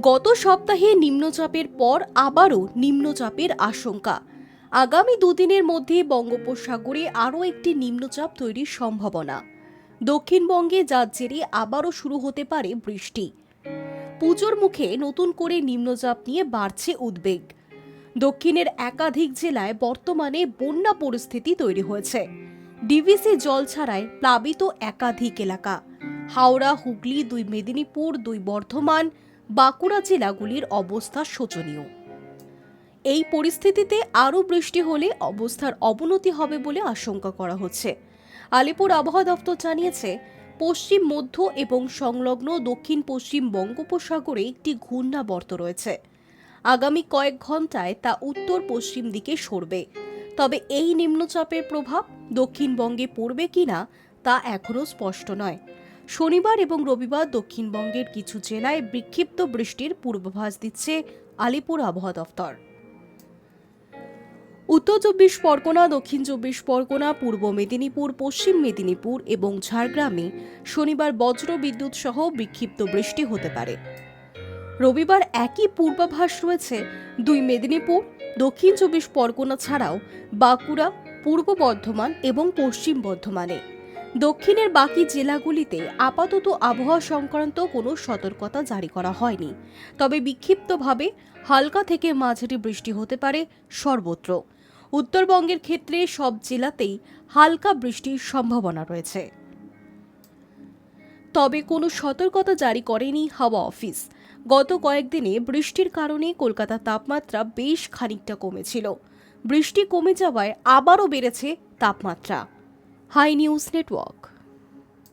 গত সপ্তাহে নিম্নচাপের পর আবারও নিম্নচাপের আশঙ্কা। আগামী দুদিনের মধ্যে বঙ্গোপসাগরে আরও একটি নিম্নচাপ তৈরির সম্ভাবনা। দক্ষিণবঙ্গে যার জেরে আবারও শুরু হতে পারে বৃষ্টি। পুজোর মুখে নতুন করে নিম্নচাপ নিয়ে বাড়ছে উদ্বেগ। দক্ষিণের একাধিক জেলায় বর্তমানে বন্যা পরিস্থিতি তৈরি হয়েছে। ডিভিসি জল ছাড়ায় প্লাবিত একাধিক এলাকা। হাওড়া, হুগলি, দুই মেদিনীপুর, দুই বর্ধমান বাঁকুড়া জেলাগুলির অবস্থা শোচনীয়। এই পরিস্থিতিতে আরও বৃষ্টি হলে অবস্থার অবনতি হবে বলে আশঙ্কা করা হচ্ছে। আলিপুর আবহাওয়া দপ্তর জানিয়েছে, পশ্চিম, মধ্য এবং সংলগ্ন দক্ষিণ পশ্চিম বঙ্গোপসাগরে একটি ঘূর্ণাবর্ত রয়েছে। আগামী কয়েক ঘন্টায় তা উত্তর পশ্চিম দিকে সরবে। তবে এই নিম্নচাপের প্রভাব দক্ষিণবঙ্গে পড়বে কিনা তা এখনও স্পষ্ট নয়। শনিবার এবং রবিবার দক্ষিণবঙ্গের কিছু জেলায় বিক্ষিপ্ত বৃষ্টির পূর্বাভাস দিচ্ছে আলিপুর আবহাওয়া দফতর। উত্তর চব্বিশ পরগনা, দক্ষিণ চব্বিশ পরগনা, পূর্ব মেদিনীপুর, পশ্চিম মেদিনীপুর এবং ঝাড়গ্রামে শনিবার বজ্র বিদ্যুৎ সহ বিক্ষিপ্ত বৃষ্টি হতে পারে। রবিবার একই পূর্বাভাস রয়েছে দুই মেদিনীপুর, দক্ষিণ চব্বিশ পরগনা ছাড়াও বাঁকুড়া, পূর্ব বর্ধমান এবং পশ্চিম বর্ধমানে। দক্ষিণের বাকি জেলাগুলিতে আপাতত আবহাওয়া সংক্রান্ত কোনো সতর্কতা জারি করা হয়নি। তবে বিক্ষিপ্তভাবে হালকা থেকে মাঝারি বৃষ্টি হতে পারে সর্বত্র। উত্তরবঙ্গের ক্ষেত্রে সব জেলাতেই হালকা বৃষ্টির সম্ভাবনা রয়েছে। তবে কোনো সতর্কতা জারি করেনি হাওয়া অফিস। গত কয়েকদিনে বৃষ্টির কারণে কলকাতার তাপমাত্রা বেশ খানিকটা কমেছিল। বৃষ্টি কমে যাওয়ায় আবারও বেড়েছে তাপমাত্রা। High news network